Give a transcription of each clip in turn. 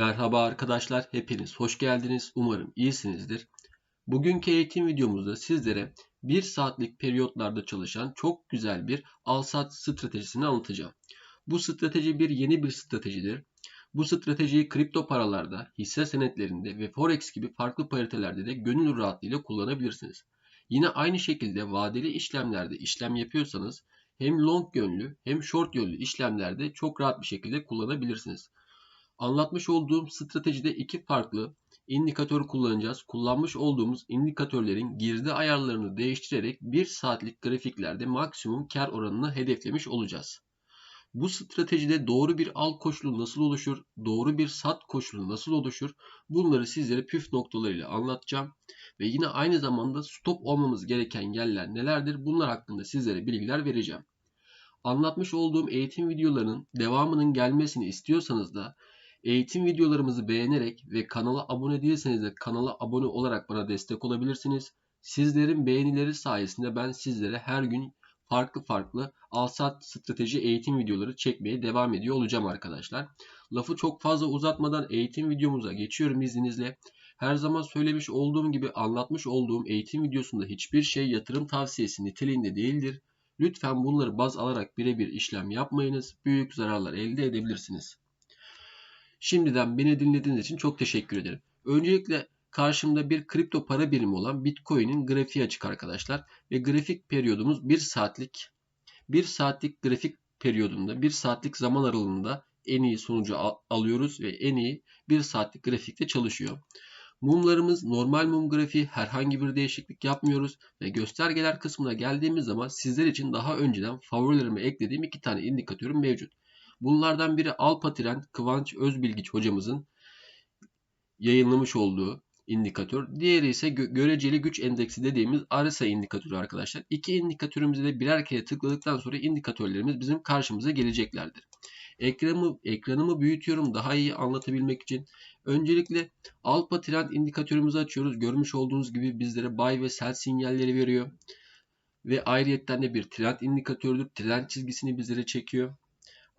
Merhaba arkadaşlar, hepiniz hoş geldiniz. Umarım iyisinizdir. Bugünkü eğitim videomuzda sizlere 1 saatlik periyotlarda çalışan çok güzel bir al-sat stratejisini anlatacağım. Bu strateji bir yeni bir stratejidir. Bu stratejiyi kripto paralarda, hisse senetlerinde ve forex gibi farklı paritelerde de gönül rahatlığıyla kullanabilirsiniz. Yine aynı şekilde vadeli işlemlerde işlem yapıyorsanız hem long yönlü hem short yönlü işlemlerde çok rahat bir şekilde kullanabilirsiniz. Anlatmış olduğum stratejide iki farklı indikatör kullanacağız. Kullanmış olduğumuz indikatörlerin girdi ayarlarını değiştirerek 1 saatlik grafiklerde maksimum kar oranını hedeflemiş olacağız. Bu stratejide doğru bir al koşulu nasıl oluşur, doğru bir sat koşulu nasıl oluşur bunları sizlere püf noktalarıyla anlatacağım. Ve yine aynı zamanda stop olmamız gereken yerler nelerdir bunlar hakkında sizlere bilgiler vereceğim. Anlatmış olduğum eğitim videolarının devamının gelmesini istiyorsanız da Eğitim videolarımızı beğenerek ve kanala abone değilseniz de kanala abone olarak bana destek olabilirsiniz. Sizlerin beğenileri sayesinde ben sizlere her gün farklı farklı alsat strateji eğitim videoları çekmeye devam ediyor olacağım arkadaşlar. Lafı çok fazla uzatmadan eğitim videomuza geçiyorum izninizle. Her zaman söylemiş olduğum gibi anlatmış olduğum eğitim videosunda hiçbir şey yatırım tavsiyesi niteliğinde değildir. Lütfen bunları baz alarak birebir işlem yapmayınız. Büyük zararlar elde edebilirsiniz. Şimdiden beni dinlediğiniz için çok teşekkür ederim. Öncelikle karşımda bir kripto para birimi olan Bitcoin'in grafiği açık arkadaşlar. Ve grafik periyodumuz 1 saatlik. 1 saatlik grafik periyodunda 1 saatlik zaman aralığında en iyi sonucu alıyoruz ve en iyi 1 saatlik grafikte çalışıyor. Mumlarımız normal mum grafiği herhangi bir değişiklik yapmıyoruz ve göstergeler kısmına geldiğimiz zaman sizler için daha önceden favorilerime eklediğim iki tane indikatörüm mevcut. Bunlardan biri Alpa Trend Kıvanç Özbilgiç hocamızın yayınlamış olduğu indikatör. Diğeri ise gö göreceli güç endeksi dediğimiz RSI indikatörü arkadaşlar. İki indikatörümüzde de birer kere tıkladıktan sonra indikatörlerimiz bizim karşımıza geleceklerdir. Ekranımı, ekranımı büyütüyorum daha iyi anlatabilmek için. Öncelikle Alpa Trend indikatörümüzü açıyoruz. Görmüş olduğunuz gibi bizlere buy ve sell sinyalleri veriyor. Ve ayrıyetten de bir trend indikatörüdür. Trend çizgisini bizlere çekiyor.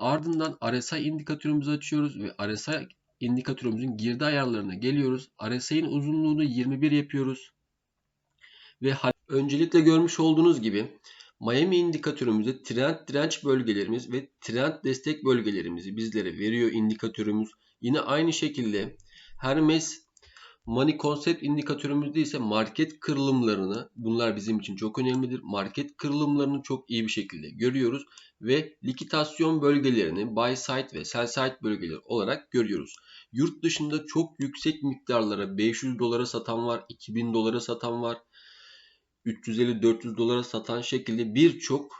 Ardından RSI indikatörümüzü açıyoruz ve RSI indikatörümüzün girdi ayarlarına geliyoruz. RSI'nin uzunluğunu 21 yapıyoruz. Ve öncelikle görmüş olduğunuz gibi Miami indikatörümüzde trend direnç bölgelerimiz ve trend destek bölgelerimizi bizlere veriyor indikatörümüz. Yine aynı şekilde Hermes Money Concept indikatörümüzde ise market kırılımlarını bunlar bizim için çok önemlidir. Market kırılımlarını çok iyi bir şekilde görüyoruz ve likitasyon bölgelerini buy side ve sell side bölgeleri olarak görüyoruz. Yurt dışında çok yüksek miktarlara 500 dolara satan var, 2000 dolara satan var, 350-400 dolara satan şekilde birçok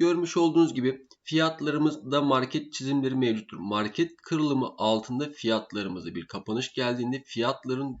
Görmüş olduğunuz gibi fiyatlarımızda market çizimleri mevcuttur. Market kırılımı altında fiyatlarımızda bir kapanış geldiğinde fiyatların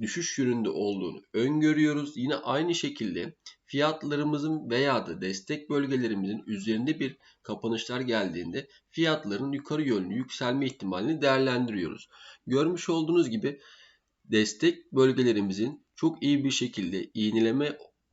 düşüş yönünde olduğunu öngörüyoruz. Yine aynı şekilde fiyatlarımızın veya da destek bölgelerimizin üzerinde bir kapanışlar geldiğinde fiyatların yukarı yönlü yükselme ihtimalini değerlendiriyoruz. Görmüş olduğunuz gibi destek bölgelerimizin çok iyi bir şekilde iğneleme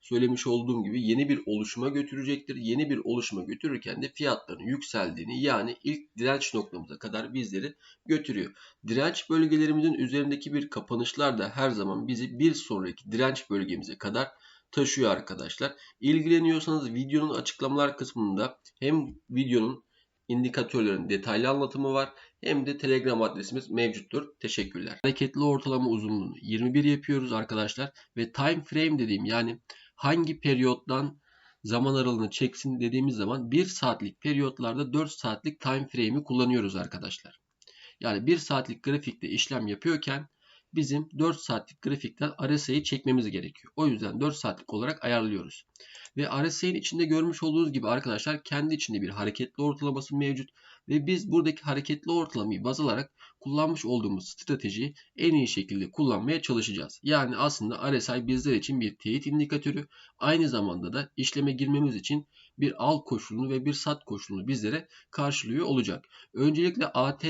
söylemiş olduğum gibi yeni bir oluşuma götürecektir. Yeni bir oluşuma götürürken de fiyatların yükseldiğini yani ilk direnç noktamıza kadar bizleri götürüyor. Direnç bölgelerimizin üzerindeki bir kapanışlar da her zaman bizi bir sonraki direnç bölgemize kadar taşıyor arkadaşlar. İlgileniyorsanız videonun açıklamalar kısmında hem videonun indikatörlerin detaylı anlatımı var hem de Telegram adresimiz mevcuttur. Teşekkürler. Hareketli ortalama uzunluğunu 21 yapıyoruz arkadaşlar ve time frame dediğim yani hangi periyottan zaman aralığını çeksin dediğimiz zaman 1 saatlik periyotlarda 4 saatlik time frame'i kullanıyoruz arkadaşlar. Yani 1 saatlik grafikte işlem yapıyorken bizim 4 saatlik grafikten RSI'yi çekmemiz gerekiyor. O yüzden 4 saatlik olarak ayarlıyoruz. Ve RSI'nin içinde görmüş olduğunuz gibi arkadaşlar kendi içinde bir hareketli ortalaması mevcut. Ve biz buradaki hareketli ortalamayı baz alarak kullanmış olduğumuz stratejiyi en iyi şekilde kullanmaya çalışacağız. Yani aslında RSI bizler için bir teyit indikatörü. Aynı zamanda da işleme girmemiz için bir al koşulunu ve bir sat koşulunu bizlere karşılıyor olacak. Öncelikle AT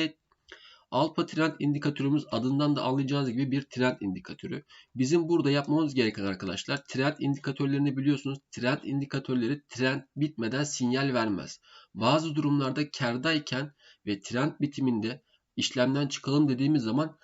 Alfa trend indikatörümüz adından da anlayacağınız gibi bir trend indikatörü. Bizim burada yapmamız gereken arkadaşlar trend indikatörlerini biliyorsunuz. Trend indikatörleri trend bitmeden sinyal vermez. Bazı durumlarda kardayken ve trend bitiminde işlemden çıkalım dediğimiz zaman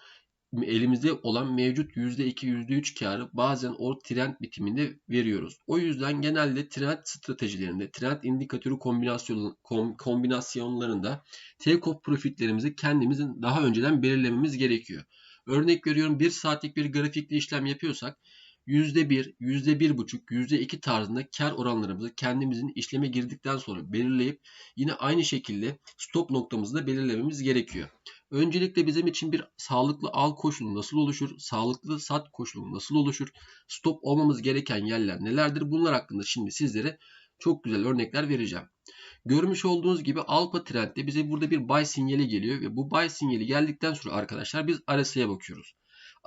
elimizde olan mevcut %2, %3 karı bazen o trend bitiminde veriyoruz. O yüzden genelde trend stratejilerinde, trend indikatörü kombinasyon, kombinasyonlarında take off profitlerimizi kendimizin daha önceden belirlememiz gerekiyor. Örnek veriyorum 1 saatlik bir grafikli işlem yapıyorsak %1, %1,5, %2 tarzında kar oranlarımızı kendimizin işleme girdikten sonra belirleyip yine aynı şekilde stop noktamızı da belirlememiz gerekiyor. Öncelikle bizim için bir sağlıklı al koşulu nasıl oluşur? Sağlıklı sat koşulu nasıl oluşur? Stop olmamız gereken yerler nelerdir? Bunlar hakkında şimdi sizlere çok güzel örnekler vereceğim. Görmüş olduğunuz gibi alfa trendde bize burada bir buy sinyali geliyor ve bu buy sinyali geldikten sonra arkadaşlar biz RSI'ye bakıyoruz.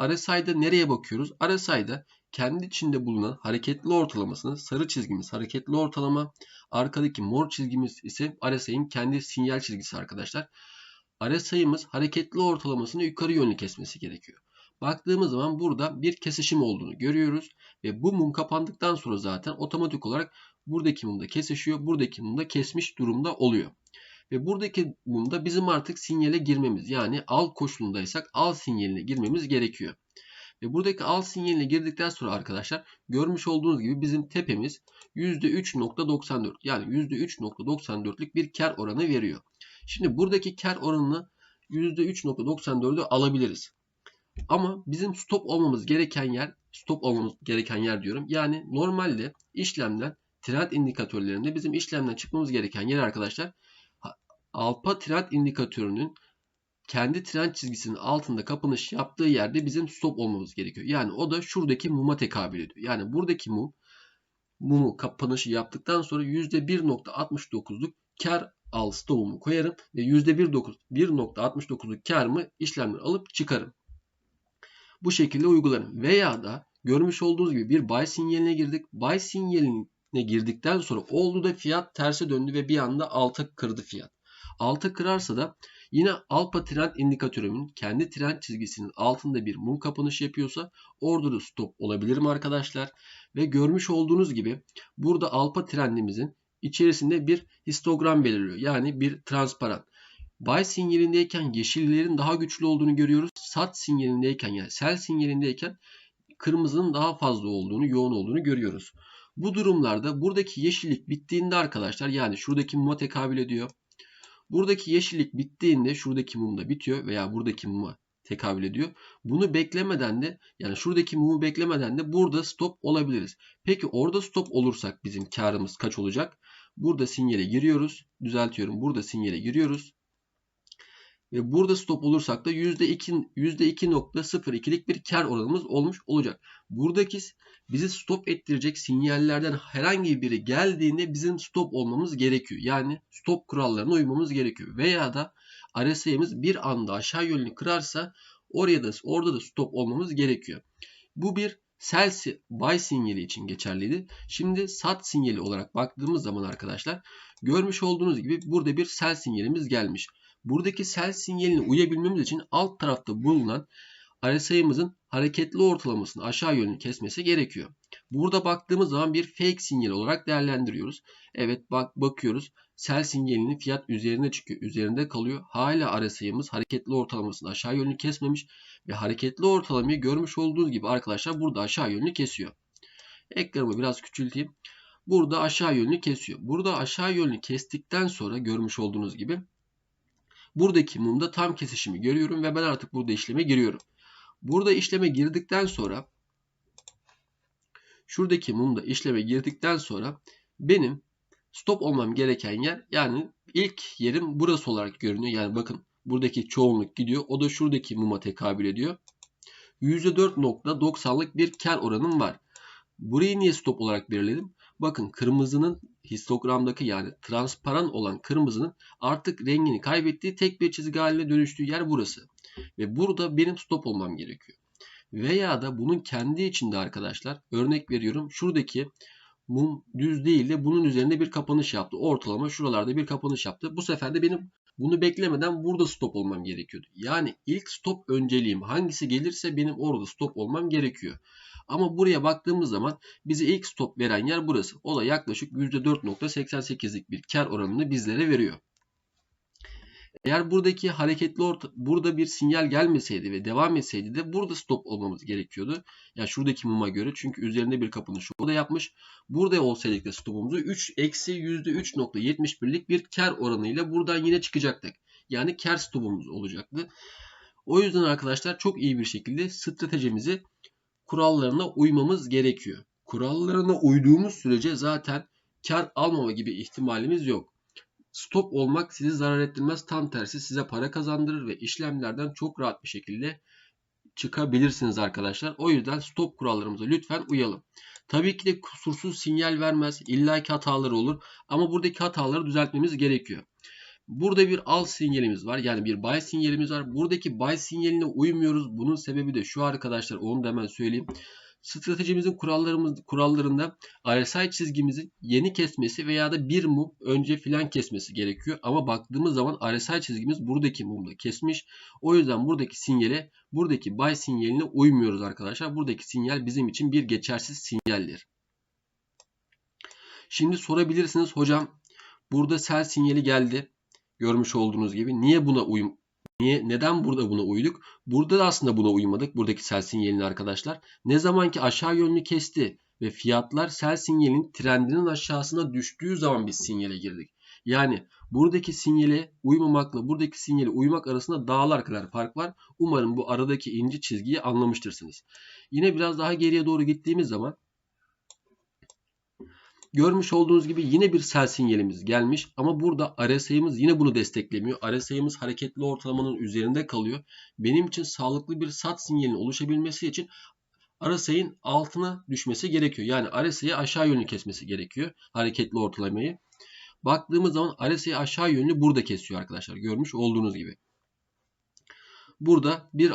RSI'da nereye bakıyoruz? RSI'da kendi içinde bulunan hareketli ortalamasını sarı çizgimiz hareketli ortalama, arkadaki mor çizgimiz ise RSI'nin kendi sinyal çizgisi arkadaşlar. RSI'miz hareketli ortalamasını yukarı yönlü kesmesi gerekiyor. Baktığımız zaman burada bir kesişim olduğunu görüyoruz ve bu mum kapandıktan sonra zaten otomatik olarak buradaki mumda kesişiyor, buradaki mumda kesmiş durumda oluyor. Ve buradaki mumda bizim artık sinyale girmemiz yani al koşulundaysak al sinyaline girmemiz gerekiyor. Ve buradaki al sinyaline girdikten sonra arkadaşlar görmüş olduğunuz gibi bizim tepemiz %3.94 yani %3.94'lük bir kar oranı veriyor. Şimdi buradaki kar oranını %3.94'ü alabiliriz. Ama bizim stop olmamız gereken yer, stop olmamız gereken yer diyorum. Yani normalde işlemden trend indikatörlerinde bizim işlemden çıkmamız gereken yer arkadaşlar alfa trend indikatörünün kendi trend çizgisinin altında kapanış yaptığı yerde bizim stop olmamız gerekiyor. Yani o da şuradaki muma tekabül ediyor. Yani buradaki mum mumu kapanışı yaptıktan sonra %1.69'luk kar al stopumu koyarım ve %1.69'luk karımı işlemden alıp çıkarım. Bu şekilde uygularım. Veya da görmüş olduğunuz gibi bir buy sinyaline girdik. Buy sinyaline girdikten sonra oldu da fiyat terse döndü ve bir anda alta kırdı fiyat. Alta kırarsa da yine alfa trend indikatörümün kendi trend çizgisinin altında bir mum kapanış yapıyorsa orada da stop olabilir mi arkadaşlar? Ve görmüş olduğunuz gibi burada alfa trendimizin içerisinde bir histogram belirliyor. Yani bir transparan. Buy sinyalindeyken yeşillerin daha güçlü olduğunu görüyoruz. Sat sinyalindeyken yani sell sinyalindeyken kırmızının daha fazla olduğunu, yoğun olduğunu görüyoruz. Bu durumlarda buradaki yeşillik bittiğinde arkadaşlar yani şuradaki muma tekabül ediyor. Buradaki yeşillik bittiğinde şuradaki mum da bitiyor veya buradaki muma tekabül ediyor. Bunu beklemeden de yani şuradaki mumu beklemeden de burada stop olabiliriz. Peki orada stop olursak bizim karımız kaç olacak? Burada sinyale giriyoruz. Düzeltiyorum. Burada sinyale giriyoruz. Ve burada stop olursak da %2, %2.02'lik bir kar oranımız olmuş olacak. Buradaki bizi stop ettirecek sinyallerden herhangi biri geldiğinde bizim stop olmamız gerekiyor. Yani stop kurallarına uymamız gerekiyor. Veya da RSI'miz bir anda aşağı yönlü kırarsa oraya da orada da stop olmamız gerekiyor. Bu bir sell buy sinyali için geçerliydi. Şimdi sat sinyali olarak baktığımız zaman arkadaşlar görmüş olduğunuz gibi burada bir sell sinyalimiz gelmiş. Buradaki sell sinyaline uyabilmemiz için alt tarafta bulunan RSI'mızın hareketli ortalamasını aşağı yönlü kesmesi gerekiyor. Burada baktığımız zaman bir fake sinyal olarak değerlendiriyoruz. Evet bak bakıyoruz. Sell sinyalinin fiyat üzerine çıkıyor. Üzerinde kalıyor. Hala RSI'miz hareketli ortalamasını aşağı yönlü kesmemiş. Ve hareketli ortalamayı görmüş olduğunuz gibi arkadaşlar burada aşağı yönlü kesiyor. Ekranımı biraz küçülteyim. Burada aşağı yönlü kesiyor. Burada aşağı yönlü kestikten sonra görmüş olduğunuz gibi buradaki mumda tam kesişimi görüyorum ve ben artık burada işleme giriyorum. Burada işleme girdikten sonra şuradaki mumda işleme girdikten sonra benim stop olmam gereken yer yani ilk yerim burası olarak görünüyor. Yani bakın Buradaki çoğunluk gidiyor. O da şuradaki muma tekabül ediyor. %4.90'lık bir kar oranım var. Burayı niye stop olarak belirledim? Bakın kırmızının histogramdaki yani transparan olan kırmızının artık rengini kaybettiği tek bir çizgi haline dönüştüğü yer burası. Ve burada benim stop olmam gerekiyor. Veya da bunun kendi içinde arkadaşlar örnek veriyorum şuradaki mum düz değil de bunun üzerinde bir kapanış yaptı. Ortalama şuralarda bir kapanış yaptı. Bu sefer de benim bunu beklemeden burada stop olmam gerekiyordu. Yani ilk stop önceliğim hangisi gelirse benim orada stop olmam gerekiyor. Ama buraya baktığımız zaman bize ilk stop veren yer burası. O da yaklaşık %4.88'lik bir kar oranını bizlere veriyor. Eğer buradaki hareketli orta, burada bir sinyal gelmeseydi ve devam etseydi de burada stop olmamız gerekiyordu. Yani şuradaki muma göre çünkü üzerinde bir kapanış o da yapmış. Burada olsaydık da stopumuzu 3 eksi %3.71'lik bir kar oranıyla buradan yine çıkacaktık. Yani kar stopumuz olacaktı. O yüzden arkadaşlar çok iyi bir şekilde stratejimizi kurallarına uymamız gerekiyor. Kurallarına uyduğumuz sürece zaten kar almama gibi ihtimalimiz yok. Stop olmak sizi zarar ettirmez. Tam tersi size para kazandırır ve işlemlerden çok rahat bir şekilde çıkabilirsiniz arkadaşlar. O yüzden stop kurallarımıza lütfen uyalım. Tabii ki de kusursuz sinyal vermez. İlla ki hataları olur. Ama buradaki hataları düzeltmemiz gerekiyor. Burada bir al sinyalimiz var. Yani bir buy sinyalimiz var. Buradaki buy sinyaline uymuyoruz. Bunun sebebi de şu arkadaşlar. Onu da hemen söyleyeyim. Stratejimizin kurallarımız, kurallarında RSI çizgimizin yeni kesmesi veya da bir mum önce filan kesmesi gerekiyor. Ama baktığımız zaman RSI çizgimiz buradaki mumda kesmiş. O yüzden buradaki sinyale, buradaki buy sinyaline uymuyoruz arkadaşlar. Buradaki sinyal bizim için bir geçersiz sinyaldir. Şimdi sorabilirsiniz hocam burada sell sinyali geldi. Görmüş olduğunuz gibi. Niye buna uyum Niye, neden burada buna uyduk? Burada da aslında buna uymadık. Buradaki sell sinyalini arkadaşlar. Ne zaman ki aşağı yönlü kesti ve fiyatlar sell sinyalin trendinin aşağısına düştüğü zaman biz sinyale girdik. Yani buradaki sinyale uymamakla buradaki sinyale uymak arasında dağlar kadar fark var. Umarım bu aradaki ince çizgiyi anlamıştırsınız. Yine biraz daha geriye doğru gittiğimiz zaman Görmüş olduğunuz gibi yine bir sell sinyalimiz gelmiş ama burada RSI'miz yine bunu desteklemiyor. RSI'miz hareketli ortalamanın üzerinde kalıyor. Benim için sağlıklı bir sat sinyalinin oluşabilmesi için RSI'nin altına düşmesi gerekiyor. Yani RSI'yi aşağı yönlü kesmesi gerekiyor. Hareketli ortalamayı. Baktığımız zaman RSI aşağı yönlü burada kesiyor arkadaşlar. Görmüş olduğunuz gibi burada bir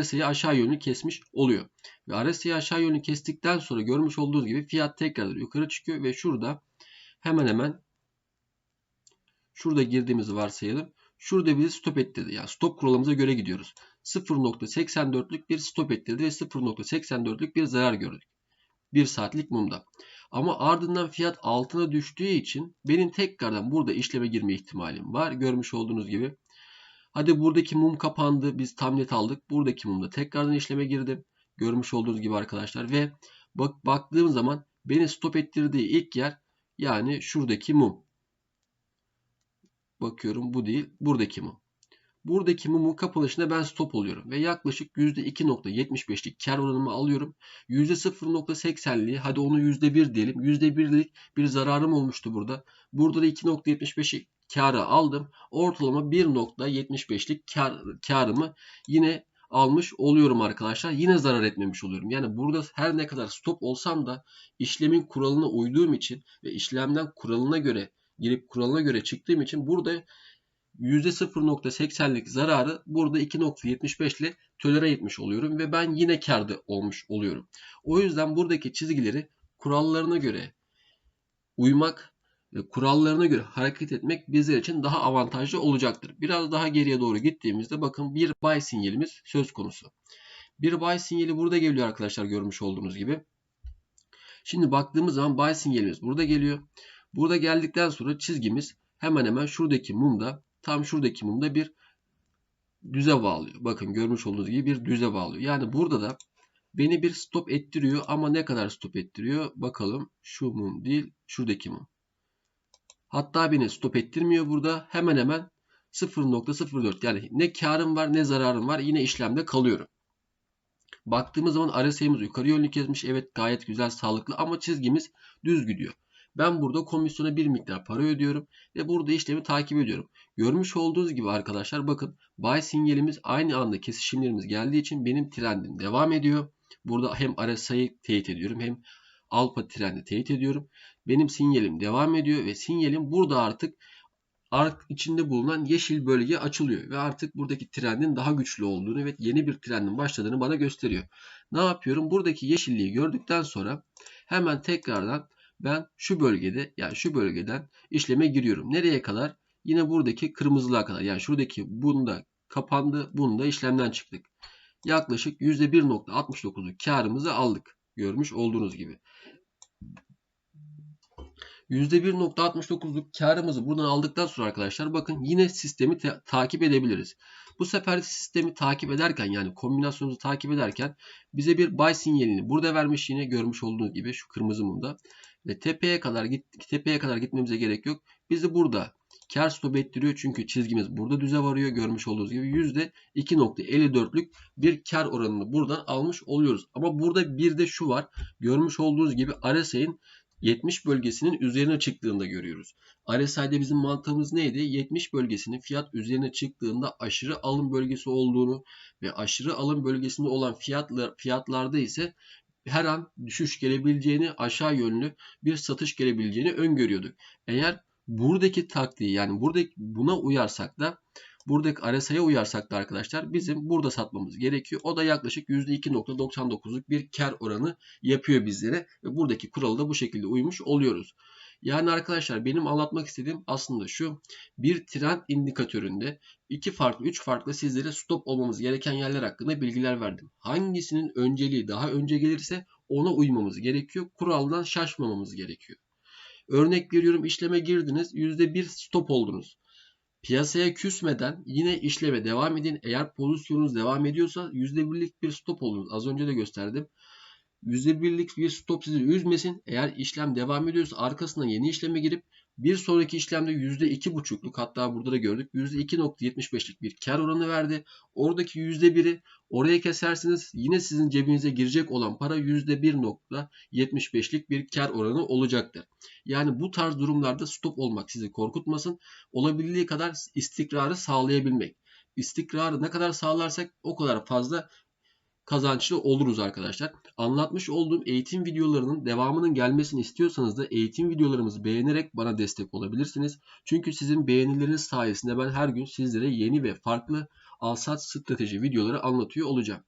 RSI'yi aşağı yönlü kesmiş oluyor. Ve RSI'yi aşağı yönlü kestikten sonra görmüş olduğunuz gibi fiyat tekrar yukarı çıkıyor ve şurada hemen hemen şurada girdiğimizi varsayalım. Şurada bizi stop ettirdi. Yani stop kuralımıza göre gidiyoruz. 0.84'lük bir stop ettirdi ve 0.84'lük bir zarar gördük. 1 saatlik mumda. Ama ardından fiyat altına düştüğü için benim tekrardan burada işleme girme ihtimalim var. Görmüş olduğunuz gibi Hadi buradaki mum kapandı. Biz tam aldık. Buradaki mumda tekrardan işleme girdim. Görmüş olduğunuz gibi arkadaşlar. Ve bak baktığım zaman beni stop ettirdiği ilk yer yani şuradaki mum. Bakıyorum bu değil. Buradaki mum. Buradaki mumun kapanışına ben stop oluyorum. Ve yaklaşık %2.75'lik kar oranımı alıyorum. %0.80'liği hadi onu %1 diyelim. %1'lik bir zararım olmuştu burada. Burada da 2.75'i karı aldım. Ortalama 1.75'lik kar, karımı yine almış oluyorum arkadaşlar. Yine zarar etmemiş oluyorum. Yani burada her ne kadar stop olsam da işlemin kuralına uyduğum için ve işlemden kuralına göre girip kuralına göre çıktığım için burada %0.80'lik zararı burada 2.75 ile tölere etmiş oluyorum ve ben yine karda olmuş oluyorum. O yüzden buradaki çizgileri kurallarına göre uymak kurallarına göre hareket etmek bizler için daha avantajlı olacaktır. Biraz daha geriye doğru gittiğimizde bakın bir buy sinyalimiz söz konusu. Bir buy sinyali burada geliyor arkadaşlar görmüş olduğunuz gibi. Şimdi baktığımız zaman buy sinyalimiz burada geliyor. Burada geldikten sonra çizgimiz hemen hemen şuradaki mumda tam şuradaki mumda bir düze bağlıyor. Bakın görmüş olduğunuz gibi bir düze bağlıyor. Yani burada da beni bir stop ettiriyor ama ne kadar stop ettiriyor? Bakalım şu mum değil şuradaki mum. Hatta beni stop ettirmiyor burada. Hemen hemen 0.04 yani ne karım var ne zararım var yine işlemde kalıyorum. Baktığımız zaman RSI'miz yukarı yönlü kesmiş. Evet gayet güzel sağlıklı ama çizgimiz düz gidiyor. Ben burada komisyona bir miktar para ödüyorum ve burada işlemi takip ediyorum. Görmüş olduğunuz gibi arkadaşlar bakın buy sinyalimiz aynı anda kesişimlerimiz geldiği için benim trendim devam ediyor. Burada hem RSI'yi teyit ediyorum hem alfa trendi teyit ediyorum. Benim sinyalim devam ediyor ve sinyalim burada artık ark içinde bulunan yeşil bölge açılıyor ve artık buradaki trendin daha güçlü olduğunu ve yeni bir trendin başladığını bana gösteriyor. Ne yapıyorum? Buradaki yeşilliği gördükten sonra hemen tekrardan ben şu bölgede yani şu bölgeden işleme giriyorum. Nereye kadar? Yine buradaki kırmızılığa kadar. Yani şuradaki bunda kapandı. Bunda işlemden çıktık. Yaklaşık %1.69'luk karımızı aldık. Görmüş olduğunuz gibi. %1.69'luk karımızı buradan aldıktan sonra arkadaşlar bakın yine sistemi takip edebiliriz. Bu sefer sistemi takip ederken yani kombinasyonumuzu takip ederken bize bir buy sinyalini burada vermiş yine görmüş olduğunuz gibi şu kırmızı mumda. Ve tepeye kadar git tepeye kadar gitmemize gerek yok. Bizi burada kar stop ettiriyor çünkü çizgimiz burada düze varıyor görmüş olduğunuz gibi %2.54'lük bir kar oranını buradan almış oluyoruz. Ama burada bir de şu var. Görmüş olduğunuz gibi RSI'nin 70 bölgesinin üzerine çıktığında görüyoruz. RSI'de bizim mantığımız neydi? 70 bölgesinin fiyat üzerine çıktığında aşırı alım bölgesi olduğunu ve aşırı alım bölgesinde olan fiyatlar, fiyatlarda ise her an düşüş gelebileceğini, aşağı yönlü bir satış gelebileceğini öngörüyorduk. Eğer buradaki taktiği yani buradaki buna uyarsak da buradaki RSI'ye uyarsak da arkadaşlar bizim burada satmamız gerekiyor. O da yaklaşık %2.99'luk bir kar oranı yapıyor bizlere. Ve buradaki kuralı da bu şekilde uymuş oluyoruz. Yani arkadaşlar benim anlatmak istediğim aslında şu. Bir trend indikatöründe iki farklı, üç farklı sizlere stop olmamız gereken yerler hakkında bilgiler verdim. Hangisinin önceliği daha önce gelirse ona uymamız gerekiyor. Kuraldan şaşmamamız gerekiyor. Örnek veriyorum işleme girdiniz %1 stop oldunuz. Piyasaya küsmeden yine işleme devam edin. Eğer pozisyonunuz devam ediyorsa %1'lik bir stop olunuz. Az önce de gösterdim. %1'lik bir stop sizi üzmesin. Eğer işlem devam ediyorsa arkasından yeni işleme girip bir sonraki işlemde %2,5'luk hatta burada da gördük %2.75'lik bir kar oranı verdi. Oradaki %1'i oraya kesersiniz yine sizin cebinize girecek olan para %1.75'lik bir kar oranı olacaktır. Yani bu tarz durumlarda stop olmak sizi korkutmasın. Olabildiği kadar istikrarı sağlayabilmek. İstikrarı ne kadar sağlarsak o kadar fazla kazançlı oluruz arkadaşlar. Anlatmış olduğum eğitim videolarının devamının gelmesini istiyorsanız da eğitim videolarımızı beğenerek bana destek olabilirsiniz. Çünkü sizin beğenileriniz sayesinde ben her gün sizlere yeni ve farklı alsat strateji videoları anlatıyor olacağım.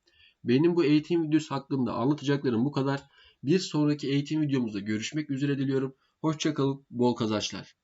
Benim bu eğitim videosu hakkında anlatacaklarım bu kadar. Bir sonraki eğitim videomuzda görüşmek üzere diliyorum. Hoşçakalın, bol kazançlar.